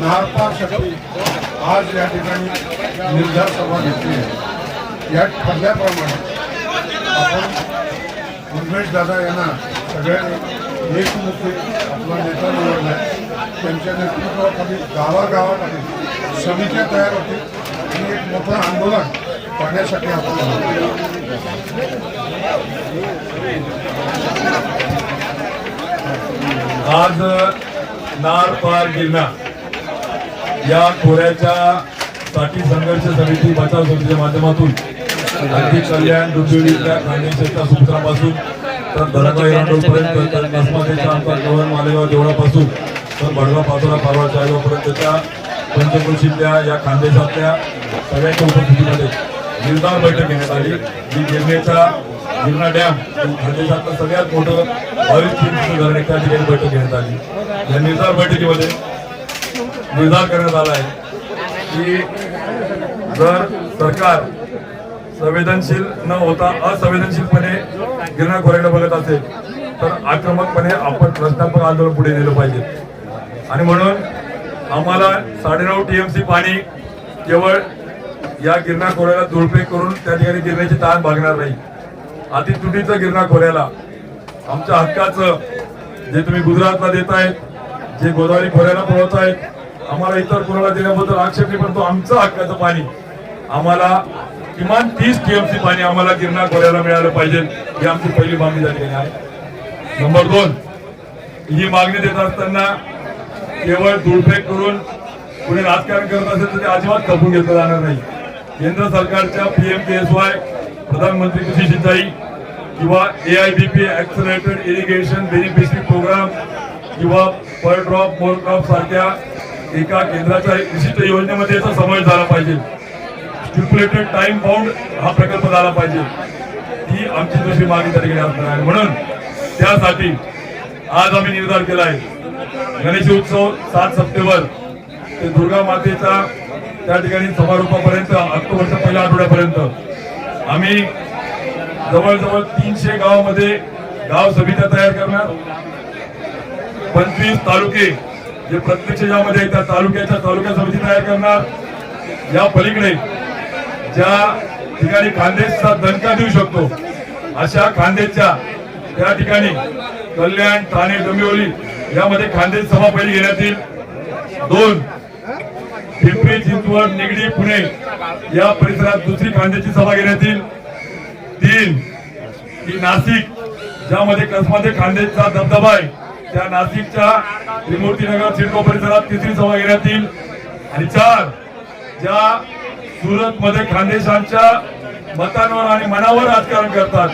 नारपार शक्ती आज या निर्धार सभा घेतली आहे. या ठरल्याप्रमाणे उमेश दादा यांना सगळ्यांनी एकमुखी आपला नेता निवडला त्यांच्या नेतृत्वाखाली गावागावामध्ये समित्या तयार आणि एक मोठं आंदोलन आपण आज नार पार गिरणा या खोऱ्याच्या साठी संघर्ष समिती बचाव समितीच्या माध्यमातून अगदी कल्याण डोंबिवलीतल्या खांदेशाच्या सूत्रापासून तर धनगाव एरंडोलपर्यंत तर कसमातेच्या आमचा गव्हर्न मालेगाव देवळापासून तर भडगाव पाचोरा पारवा चाळगावपर्यंतच्या पंचकृषीतल्या या खानदेशातल्या सगळ्यांच्या उपस्थितीमध्ये निर्धार बैठक घेण्यात आली. जी गिरणेच्या गिरणा डॅम खानदेशातलं सगळ्यात मोठं हरित धरण एका ठिकाणी बैठक घेण्यात आली. या निर्धार बैठकीमध्ये निर्धार करण्यात आला आहे की जर सरकार संवेदनशील न होता असंवेदनशीलपणे गिरणा खोऱ्याला बघत असेल तर आक्रमकपणे आपण रचनात्मक आंदोलन पुढे नेलं पाहिजे. आणि म्हणून आम्हाला साडेनऊ टीएमसी पाणी केवळ या गिरणा खोऱ्याला दुर्पे करून त्या ठिकाणी गिरण्याची ताण भागणार नाही. अति तुटीचं गिरणा खोऱ्याला आमच्या हक्काचं जे तुम्ही गुजरातला देत आहेत जे गोदावरी खोऱ्याला पुरवतायत आम्हाला इतर कोणाला देण्याबद्दल आक्षेप नाही पण तो आमचं हक्काचं पाणी. आम्हाला किमान तीस टीएमसी पाणी आम्हाला गिरणा खोऱ्याला मिळालं पाहिजे ही आमची पहिली मागणी झालेली आहे. नंबर दोन ही मागणी देत असताना केवळ दुडफेक करून कुणी राजकारण करत असेल तर ते अजिबात खपून घेतलं जाणार नाही. केंद्र सरकारच्या पीएम के एस वाय प्रधानमंत्री कृषी सिंचाई किंवा A I B P accelerated irrigation beneficiary programme किंवा पर ड्रॉप मोर ड्रॉप सारख्या एका केंद्राच्या विशिष्ट योजनेमध्ये याचा समावेश झाला पाहिजे. स्टिप्युलेटेड टाइम बाउंड हा प्रकल्प झाला पाहिजे. ही आमची दुसरी मागणी त्या ठिकाणी असणार आहे. म्हणून त्यासाठी आज आम्ही निर्धार केला आहे. गणेश उत्सव सात सप्टेंबर ते दुर्गा मातेचा त्या ठिकाणी समारोपापर्यंत ऑक्टोबरच्या पहिल्या आठवड्यापर्यंत. आम्ही जवळजवळ तीनशे गावामध्ये गाव समित्या तयार करणार. पंचवीस तालुके जे प्रत्यक्ष ज्यामध्ये त्या तालुक्याच्या तालुका समिती तयार करणार. या पलीकडे ज्या ठिकाणी खानदेशचा दणका देऊ शकतो अशा खानदेशच्या त्या ठिकाणी कल्याण ठाणे डोंबिवली यामध्ये खानदेश सभा पहिली घेण्यात येईल. दोन पिंपरी चिंचवड निगडी पुणे या परिसरात दुसरी खांद्याची सभा घेण्यात येईल. तीन की नाशिक ज्यामध्ये कसमध्ये खांदेचा धबधबा आहे. त्या नाशिकच्या त्रिमूर्तीनगर सिडको परिसरात तिसरी सभा घेण्यात येईल. आणि चार ज्या सुरतमध्ये खानदेशांच्या मतांवर आणि मनावर राजकारण करतात